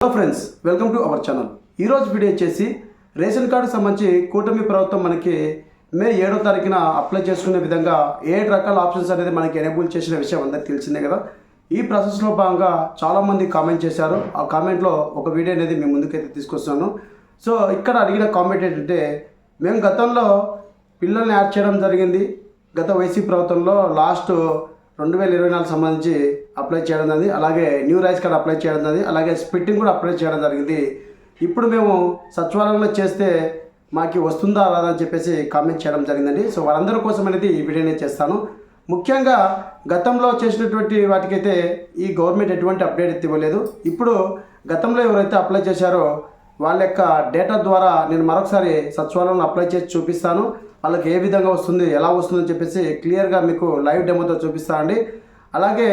Hello friends welcome to our channel ఈరోజు video వచ్చేసి ration card సంబంధించి కూటమి ప్రభుత్వం మనకి మే ఏడో తారీఖున అప్లై చేసుకునే విధంగా ఏడు రకాల ఆప్షన్స్ అనేది మనకి ఎనేబుల్ చేసిన విషయం అందరికీ తెలిసిందే కదా. ఈ ప్రాసెస్లో భాగంగా చాలామంది కామెంట్ చేశారు. ఆ కామెంట్లో ఒక వీడియో అనేది మీ ముందుకైతే తీసుకొస్తున్నాను. సో ఇక్కడ అడిగిన కామెంట్ ఏంటంటే మేము గతంలో పిల్లల్ని యాడ్ చేయడం జరిగింది. గత వైసీపీ ప్రభుత్వంలో లాస్ట్ రెండు వేల ఇరవై నాలుగు సంబంధించి అప్లై చేయడం జరిగింది. అలాగే న్యూ రైస్ కార్డ్ అప్లై చేయడం జరిగింది. అలాగే స్పిట్టింగ్ కూడా అప్లై చేయడం జరిగింది. ఇప్పుడు మేము సచివాలయంలో చేస్తే మాకు వస్తుందా రాదా అని చెప్పేసి కామెంట్ చేయడం జరిగిందండి. సో వారందరి కోసం అనేది ఈ వీడియోని చేస్తాను. ముఖ్యంగా గతంలో చేసినటువంటి వాటికైతే ఈ గవర్నమెంట్ ఎటువంటి అప్డేట్ ఇవ్వలేదు. ఇప్పుడు గతంలో ఎవరైతే అప్లై చేశారో వాళ్ళ యొక్క డేటా ద్వారా నేను మరొకసారి సచివాలయంలో అప్లై చేసి చూపిస్తాను. వాళ్ళకి ఏ విధంగా వస్తుంది ఎలా వస్తుందని చెప్పేసి క్లియర్గా మీకు లైవ్ డెమోతో చూపిస్తానండి. అలాగే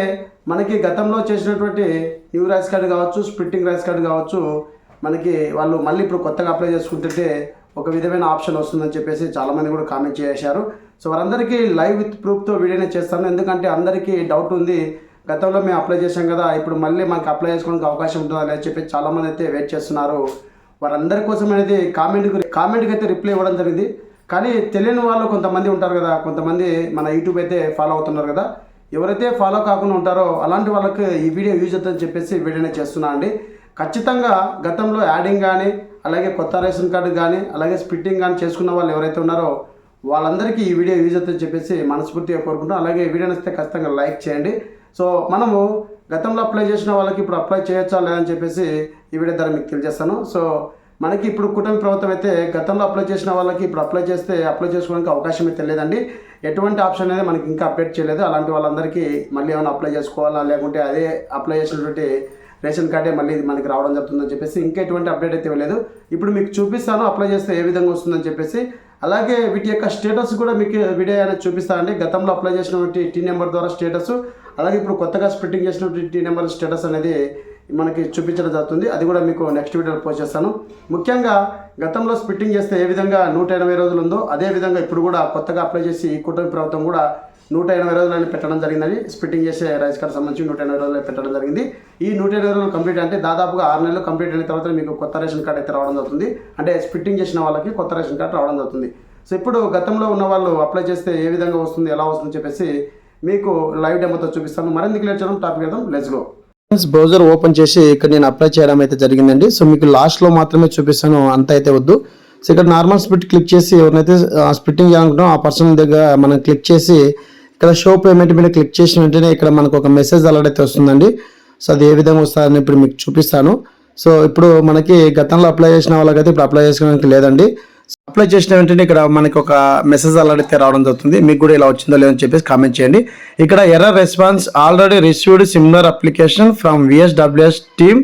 మనకి గతంలో చేసినటువంటి న్యూ రైస్ కార్డు కావచ్చు స్ప్లిట్టింగ్ రైస్ కార్డు కావచ్చు మనకి వాళ్ళు మళ్ళీ ఇప్పుడు కొత్తగా అప్లై చేసుకుంటుంటే ఒక విధమైన ఆప్షన్ వస్తుందని చెప్పేసి చాలామంది కూడా కామెంట్ చేశారు. సో వారందరికీ లైవ్ విత్ ప్రూఫ్తో వీడియోనే చేస్తాను. ఎందుకంటే అందరికీ డౌట్ ఉంది గతంలో మేము అప్లై చేశాం కదా ఇప్పుడు మళ్ళీ మనకు అప్లై చేసుకోవడానికి అవకాశం ఉంటుందని చెప్పి చాలామంది అయితే వెయిట్ చేస్తున్నారు. వారందరి కోసం అనేది కామెంట్ కామెంట్కి అయితే రిప్లై ఇవ్వడం జరిగింది. కానీ తెలియని వాళ్ళు కొంతమంది ఉంటారు కదా కొంతమంది మన యూట్యూబ్ అయితే ఫాలో అవుతున్నారు కదా. ఎవరైతే ఫాలో కాకుండా ఉంటారో అలాంటి వాళ్ళకి ఈ వీడియో యూజ్ అవుతుందని చెప్పేసి వీడియోనే చేస్తున్నా అండి. ఖచ్చితంగా గతంలో యాడింగ్ కానీ అలాగే కొత్త రేషన్ కార్డు కానీ అలాగే స్ప్లిట్టింగ్ కానీ చేసుకున్న వాళ్ళు ఎవరైతే ఉన్నారో వాళ్ళందరికీ ఈ వీడియో యూజ్ అవుతుందని చెప్పేసి మనస్ఫూర్తిగా కోరుకుంటాం అలాగే వీడియో నచ్చితే ఖచ్చితంగా లైక్ చేయండి. సో మనము గతంలో అప్లై చేసిన వాళ్ళకి ఇప్పుడు అప్లై చేయొచ్చా లేదని చెప్పేసి ఈ వీడియో ద్వారా మీకు తెలియజేస్తాను. సో మనకి ఇప్పుడు కూటమి ప్రభుత్వం అయితే గతంలో అప్లై చేసిన వాళ్ళకి ఇప్పుడు అప్లై చేస్తే అప్లై చేసుకోవడానికి అవకాశం అయితే లేదండి. ఎటువంటి ఆప్షన్ అనేది మనకి ఇంకా అప్డేట్ చేయలేదు. అలాంటి వాళ్ళందరికీ మళ్ళీ ఏమైనా అప్లై చేసుకోవాలా లేకుంటే అదే అప్లై చేసినటువంటి రేషన్ కార్డే మళ్ళీ మనకి రావడం జరుగుతుందని చెప్పేసి ఇంకా ఎటువంటి అప్డేట్ అయితే ఇవ్వలేదు. ఇప్పుడు మీకు చూపిస్తాను అప్లై చేస్తే ఏ విధంగా వస్తుందని చెప్పేసి. అలాగే వీటి యొక్క స్టేటస్ కూడా మీకు వీడియో అనేది చూపిస్తానండి. గతంలో అప్లై చేసినటువంటి టీ నెంబర్ ద్వారా స్టేటస్ అలాగే ఇప్పుడు కొత్తగా స్ప్లిట్టింగ్ చేసినటువంటి టీ నెంబర్ స్టేటస్ అనేది మనకి చూపించడం జరుగుతుంది. అది కూడా మీకు నెక్స్ట్ వీడియోలో పోస్ట్ చేస్తాను. ముఖ్యంగా గతంలో స్పిట్టింగ్ చేస్తే ఏ విధంగా నూట ఎనభై రోజులు ఉందో అదే విధంగా ఇప్పుడు కూడా కొత్తగా అప్లై చేసి ఈ కూటమి ప్రభుత్వం కూడా నూట ఎనభై రోజులని పెట్టడం జరిగిందని స్పిట్టింగ్ చేసే రైస్ కార్డ్ సంబంధించి నూట ఎనభై రోజులు పెట్టడం జరిగింది. ఈ నూట ఎనభై రోజులు కంప్లీట్ అంటే దాదాపుగా ఆరు నెలలు కంప్లీట్ అయిన తర్వాత మీకు కొత్త రేషన్ కార్డ్ అయితే రావడం జరుగుతుంది. అంటే స్పిట్టింగ్ చేసిన వాళ్ళకి కొత్త రేషన్ కార్డ్ రావడం జరుగుతుంది. సో ఇప్పుడు గతంలో ఉన్న వాళ్ళు అప్లై చేస్తే ఏ విధంగా వస్తుంది ఎలా వస్తుంది చెప్పేసి మీకు లైవ్ డెమోతో చూపిస్తాను. మరిన్ని క్లియర్ చేయడం? టాపిక్ వేద్దాం. లెజ్గో గో బ్రౌజర్ ఓపెన్ చేసి ఇక్కడ నేను అప్లై చేయడం అయితే జరిగిందండి. సో మీకు లాస్ట్లో మాత్రమే చూపిస్తాను అంత అయితే వద్దు. సో ఇక్కడ నార్మల్ స్ప్లిట్ క్లిక్ చేసి ఎవరినైతే స్ప్లిట్టింగ్ చేయాలనుకుంటామో ఆ పర్సన్ దగ్గర మనం క్లిక్ చేసి ఇక్కడ షో పేమెంట్ మీద క్లిక్ చేసిన వెంటనే ఇక్కడ మనకు ఒక మెసేజ్ అలర్ట్ అయితే వస్తుందండి. సో అది ఏ విధంగా వస్తుందని ఇప్పుడు మీకు చూపిస్తాను. సో ఇప్పుడు మనకి గతంలో అప్లై చేసిన వాళ్ళకైతే ఇప్పుడు అప్లై చేసుకోవడానికి లేదండి. అప్లై చేసిన వెంటనే ఇక్కడ మనకి ఒక మెసేజ్ అలర్ట్ రావడం జరుగుతుంది. మీకు కూడా ఇలా వచ్చిందో లేదని చెప్పేసి కామెంట్ చేయండి. ఇక్కడ error response already received similar application from VSWS team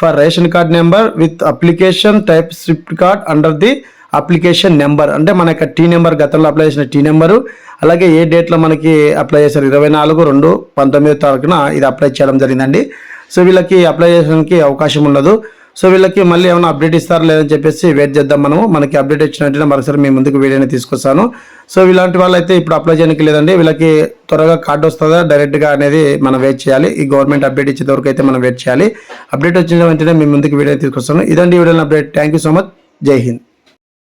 for ration card number with application type split card under the application number అంటే మన యొక్క టీ నెంబర్ గతంలో అప్లై చేసిన టీ నెంబరు అలాగే ఏ డేట్లో మనకి అప్లై చేశారు? ఇరవై నాలుగు రెండు పంతొమ్మిదో తారీఖున ఇది అప్లై చేయడం జరిగిందండి. సో వీళ్ళకి అప్లై చేయడానికి అవకాశం ఉండదు. సో వీళ్ళకి మళ్ళీ ఏమైనా అప్డేట్ ఇస్తారా లేదని చెప్పేసి వెయిట్ చేద్దాం మనము. మనకి అప్డేట్ ఇచ్చినట్టు మరోసారి మీ ముందుకు వీడియోని తీసుకొస్తాను. సో ఇలాంటి వాళ్ళైతే ఇప్పుడు అప్లై చేయడానికి లేదండి. వీళ్ళకి త్వరగా కార్డు వస్తుందా డైరెక్ట్గా అనేది మనం వెయిట్ చేయాలి. ఈ గవర్నమెంట్ అప్డేట్ ఇచ్చే వరకు అయితే మనం వెయిట్ చేయాలి. అప్డేట్ వచ్చిన వెంటనే మీ ముందుకు వీడియో తీసుకొస్తాను. ఇదండి video update thank you so much Jai Hind.